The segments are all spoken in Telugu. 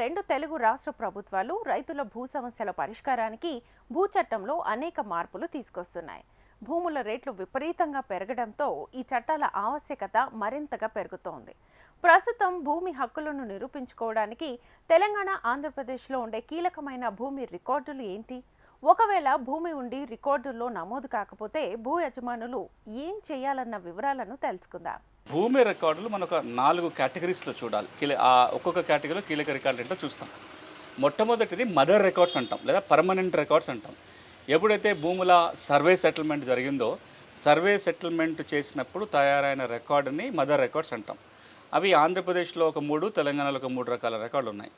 రెండు తెలుగు రాష్ట్ర ప్రభుత్వాలు రైతుల భూ సమస్యల పరిష్కారానికి భూ చట్టంలో అనేక మార్పులు తీసుకొస్తున్నాయి. భూముల రేట్లు విపరీతంగా పెరగడంతో ఈ చట్టాల ఆవశ్యకత మరింతగా పెరుగుతోంది. ప్రస్తుతం భూమి హక్కులను నిరూపించుకోవడానికి తెలంగాణ ఆంధ్రప్రదేశ్లో ఉండే కీలకమైన భూమి రికార్డులు ఏంటి? ఒకవేళ భూమి ఉండి రికార్డుల్లో నమోదు కాకపోతే భూ యజమానులు ఏం చేయాలన్న వివరాలను తెలుసుకుందాం. భూమి రికార్డులు మనం ఒక నాలుగు కేటగిరీస్లో చూడాలి. కీల ఆ ఒక్కొక్క కేటగిరీలో కీలక రికార్డు ఏంటో చూస్తాం. మొట్టమొదటిది మదర్ రికార్డ్స్ అంటాం లేదా పర్మనెంట్ రికార్డ్స్ అంటాం. ఎప్పుడైతే భూముల సర్వే సెటిల్మెంట్ జరిగిందో సర్వే సెటిల్మెంట్ చేసినప్పుడు తయారైన రికార్డుని మదర్ రికార్డ్స్ అంటాం. అవి ఆంధ్రప్రదేశ్లో ఒక మూడు తెలంగాణలో ఒక మూడు రకాల రికార్డులు ఉన్నాయి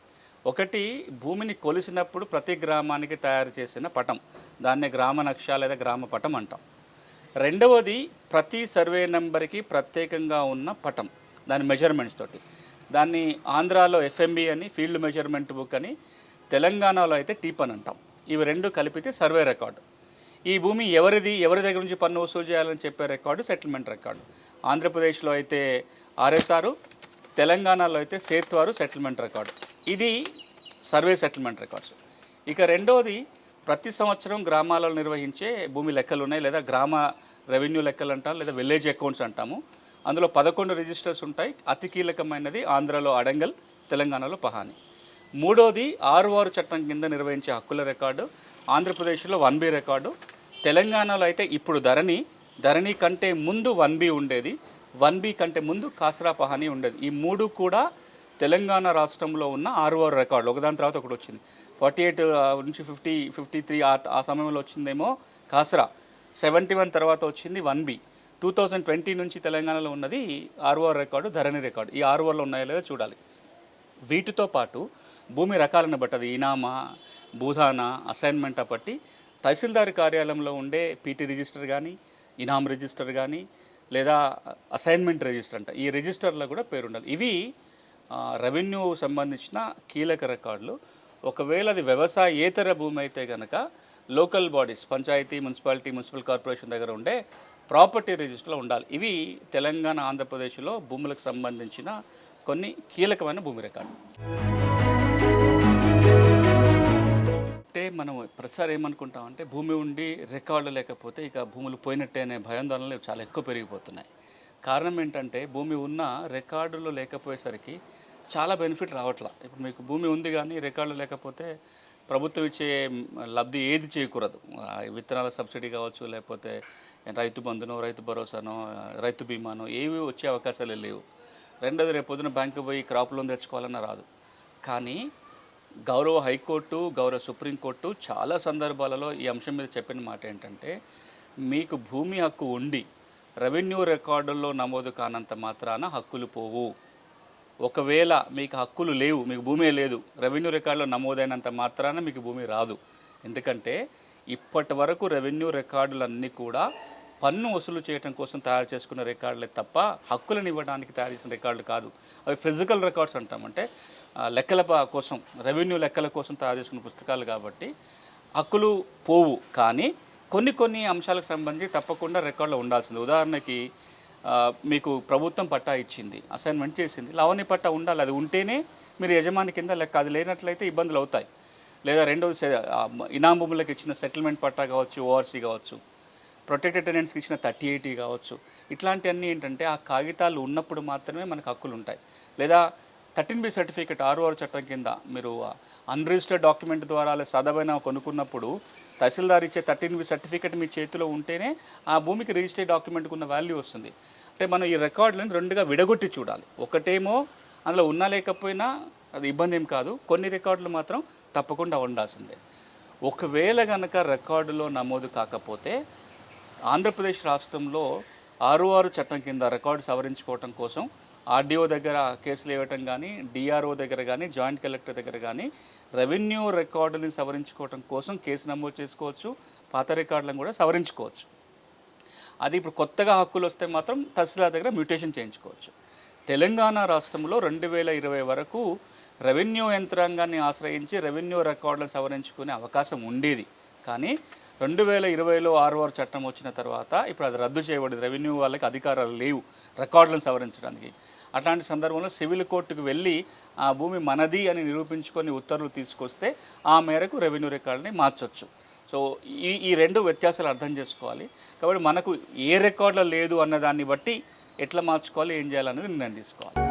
ఒకటి భూమిని కొలిసినప్పుడు ప్రతి గ్రామానికి తయారు చేసిన పటం దాన్నే గ్రామ నక్ష లేదా గ్రామ పటం అంటాం. రెండవది ప్రతి సర్వే నెంబర్కి ప్రత్యేకంగా ఉన్న పటం దాని మెజర్మెంట్స్ తోటి. దాన్ని ఆంధ్రాలో ఎఫ్ఎంబి అని ఫీల్డ్ మెజర్మెంట్ బుక్ అని తెలంగాణలో అయితే టీపన్ అంటాం. ఇవి రెండు కలిపితే సర్వే రికార్డు. ఈ భూమి ఎవరిది ఎవరి దగ్గర నుంచి పన్ను వసూలు చేయాలని చెప్పే రికార్డు సెటిల్మెంట్ రికార్డు. ఆంధ్రప్రదేశ్లో అయితే ఆర్ఎస్ఆర్ తెలంగాణలో అయితే సేత్వారు సెటిల్మెంట్ రికార్డు. ఇది సర్వే సెటిల్మెంట్ రికార్డ్స్. ఇక రెండోది ప్రతి సంవత్సరం గ్రామాలలో నిర్వహించే భూమి లెక్కలు ఉన్నాయి లేదా గ్రామ రెవెన్యూ లెక్కలు అంటాం లేదా విలేజ్ అకౌంట్స్ అంటాము. అందులో పదకొండు రిజిస్టర్స్ ఉంటాయి. అతి కీలకమైనది ఆంధ్రలో అడంగల్ తెలంగాణలో పహాని. మూడోది ఆరువారు చట్టం కింద నిర్వహించే హక్కుల రికార్డు ఆంధ్రప్రదేశ్లో వన్ బి రికార్డు. తెలంగాణలో అయితే ఇప్పుడు ధరణి ధరణి కంటే ముందు వన్ బి ఉండేది. వన్ బి కంటే ముందు కాసరా పహాని ఉండేది. ఈ మూడు కూడా తెలంగాణ రాష్ట్రంలో ఉన్న ఆరువారు రికార్డులు. ఒకదాని తర్వాత ఒకటి వచ్చింది. ఫార్టీ ఎయిట్ నుంచి ఫిఫ్టీ ఫిఫ్టీ త్రీ ఆ సమయంలో వచ్చిందేమో కాసరా. సెవెంటీ వన్ తర్వాత వచ్చింది one B. Two thousand twenty నుంచి తెలంగాణలో ఉన్నది ఆర్ఓఆర్ రికార్డు ధరణి రికార్డు. ఈ ఆర్ఓఆర్లో ఉన్నాయో లేదో చూడాలి. వీటితో పాటు భూమి రకాలను బట్టి అది ఇనామా భూధానా అసైన్మెంట్ బట్టి తహసీల్దార్ కార్యాలయంలో ఉండే పీటీ రిజిస్టర్ కానీ ఇనామ్ రిజిస్టర్ కానీ లేదా అసైన్మెంట్ రిజిస్టర్ అంట. ఈ రిజిస్టర్లో కూడా పేరు ఉండాలి ఇవి రెవెన్యూ సంబంధించిన కీలక రికార్డులు. ఒకవేళ అది వ్యవసాయేతర భూమి అయితే కనుక local bodies panchayat municipality municipal corporation దగ్గర ఉండే ప్రాపర్టీ రిజిస్టర్లో ఉండాలి. ఇవి తెలంగాణ ఆంధ్రప్రదేశ్లో భూములకు సంబంధించిన కొన్ని కీలకమైన భూమి రికార్డు. అంటే మనం ప్రతిసారి ఏమనుకుంటామంటే భూమి ఉండి రికార్డు లేకపోతే ఇక భూములు పోయినట్టే అనే భయాందోళనలు చాలా ఎక్కువ పెరిగిపోతున్నాయి. కారణం ఏంటంటే భూమి ఉన్న రికార్డులు లేకపోయేసరికి చాలా బెనిఫిట్ రావట్లా. ఇప్పుడు మీకు భూమి ఉంది కానీ రికార్డులు లేకపోతే ప్రభుత్వం ఇచ్చే లబ్ధి ఏది చేయకూడదు విత్తనాల సబ్సిడీ కావచ్చు లేకపోతే రైతు బంధునో రైతు భరోసానో రైతు బీమానో ఏవి వచ్చే అవకాశాలు లేవు. రెండోది రేపు పొద్దున బ్యాంకు పోయి క్రాప్ లోన్ తెచ్చుకోవాలన్నా రాదు. కానీ గౌరవ హైకోర్టు గౌరవ సుప్రీంకోర్టు చాలా సందర్భాలలో ఈ అంశం మీద చెప్పిన మాట ఏంటంటే మీకు భూమి హక్కు ఉండి రెవెన్యూ రికార్డుల్లో నమోదు కానంత మాత్రాన హక్కులు పోవు. ఒకవేళ మీకు హక్కులు లేవు మీకు భూమే లేదు రెవెన్యూ రికార్డులో నమోదైనంత మాత్రాన మీకు భూమి రాదు. ఎందుకంటే ఇప్పటి వరకు రెవెన్యూ రికార్డులన్నీ కూడా పన్ను వసూలు చేయడం కోసం తయారు చేసుకున్న రికార్డులే తప్ప హక్కులను ఇవ్వడానికి తయారు చేసిన రికార్డులు కాదు. అవి ఫిజికల్ రికార్డ్స్ అంటాం. అంటే లెక్కల కోసం రెవెన్యూ లెక్కల కోసం తయారు చేసుకున్న పుస్తకాలు కాబట్టి హక్కులు పోవు. కానీ కొన్ని కొన్ని అంశాలకు సంబంధించి తప్పకుండా రికార్డులో ఉండాల్సింది. ఉదాహరణకి మీకు ప్రభుత్వం పట్టా ఇచ్చింది అసైన్మెంట్ చేసింది. లవణి పట్టా ఉండాలి అది ఉంటేనే మీరు యజమాని కింద లెక్క అది లేనట్లయితే ఇబ్బందులు అవుతాయి. లేదా రెండోది ఇనాం భూములకు ఇచ్చిన సెటిల్మెంట్ పట్టా కావచ్చు ఓఆర్సీ కావచ్చు ప్రొటెక్టెడ్ టెనెంట్స్కి ఇచ్చిన థర్టీ ఎయిటీ కావచ్చు. ఇట్లాంటివన్నీ ఏంటంటే ఆ కాగితాలు ఉన్నప్పుడు మాత్రమే మనకు హక్కులు ఉంటాయి. లేదా థర్టీన్ బి సర్టిఫికేట్ ఆర్ఓఆర్ చట్టం కింద మీరు అన్రిజిస్టర్డ్ డాక్యుమెంట్ ద్వారా లేదా సదవైన కొనుక్కున్నప్పుడు తహసీల్దార్ ఇచ్చే థర్టీన్ బి సర్టిఫికేట్ మీ చేతిలో ఉంటేనే ఆ భూమికి రిజిస్టర్డ్ డాక్యుమెంట్కి ఉన్న వాల్యూ వస్తుంది. అంటే మనం ఈ రికార్డులను రెండుగా విడగొట్టి చూడాలి. ఒకటేమో అందులో ఉన్నా లేకపోయినా అది ఇబ్బంది ఏం కాదు. కొన్ని రికార్డులు మాత్రం తప్పకుండా ఉండాల్సిందే. ఒకవేళ కనుక రికార్డులో నమోదు కాకపోతే ఆంధ్రప్రదేశ్ రాష్ట్రంలో ఆరు ఆరు చట్టం కింద రికార్డు సవరించుకోవటం కోసం ఆర్డీఓ దగ్గర కేసులు ఇవ్వటం కానీ డిఆర్ఓ దగ్గర కానీ జాయింట్ కలెక్టర్ దగ్గర కానీ రెవెన్యూ రికార్డుని సవరించుకోవటం కోసం కేసు నమోదు చేసుకోవచ్చు. పాత రికార్డులను కూడా సవరించుకోవచ్చు. అది ఇప్పుడు కొత్తగా హక్కులు వస్తే మాత్రం తహసీల్దార్ దగ్గర మ్యూటేషన్ చేయించుకోవచ్చు. తెలంగాణ రాష్ట్రంలో రెండు వేల ఇరవై వరకు రెవెన్యూ యంత్రాంగాన్ని ఆశ్రయించి రెవెన్యూ రికార్డులను సవరించుకునే అవకాశం ఉండేది. కానీ రెండు వేల ఇరవైలో ఆర్ఓఆర్ చట్టం వచ్చిన తర్వాత ఇప్పుడు అది రద్దు చేయబడింది. రెవెన్యూ వాళ్ళకి అధికారాలు లేవు రికార్డులను సవరించడానికి. అట్లాంటి సందర్భంలో సివిల్ కోర్టుకు వెళ్ళి ఆ భూమి మనది అని నిరూపించుకొని ఉత్తర్వులు తీసుకొస్తే ఆ మేరకు రెవెన్యూ రికార్డుని మార్చొచ్చు. సో ఈ ఈ రెండు వ్యత్యాసాలు అర్థం చేసుకోవాలి. కాబట్టి మనకు ఏ రికార్డులో లేదు అన్న దాన్ని బట్టి ఎట్లా మార్చుకోవాలి ఏం చేయాలనేది నిర్ణయం తీసుకోవాలి.